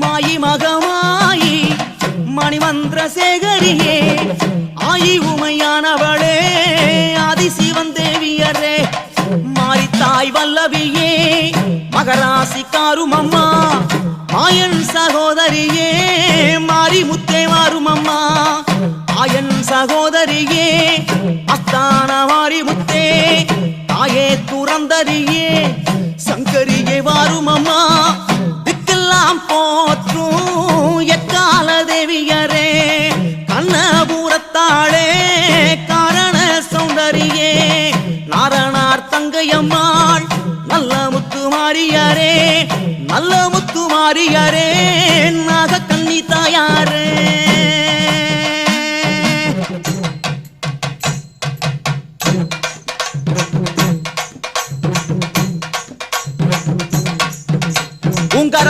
மாயி மகமாயி மணிமந்திர சேகரியே ஆயி உமையானவளே ஆதி சிவன் தேவியரே மாரித்தாய் வல்லவியே மகராசி காரும் அம்மா ஆயன் சகோதரியே மாறி முத்தே மாறும் அம்மா ஆயன் சகோதரியே அஸ்தான மாரி முத்தே தாயே துறந்தரியே சங்கரியே வாரும் அம்மா மாறியாரே நல்ல முத்து மாறியாரே நாக கண்ணி தாயாரே. உங்கர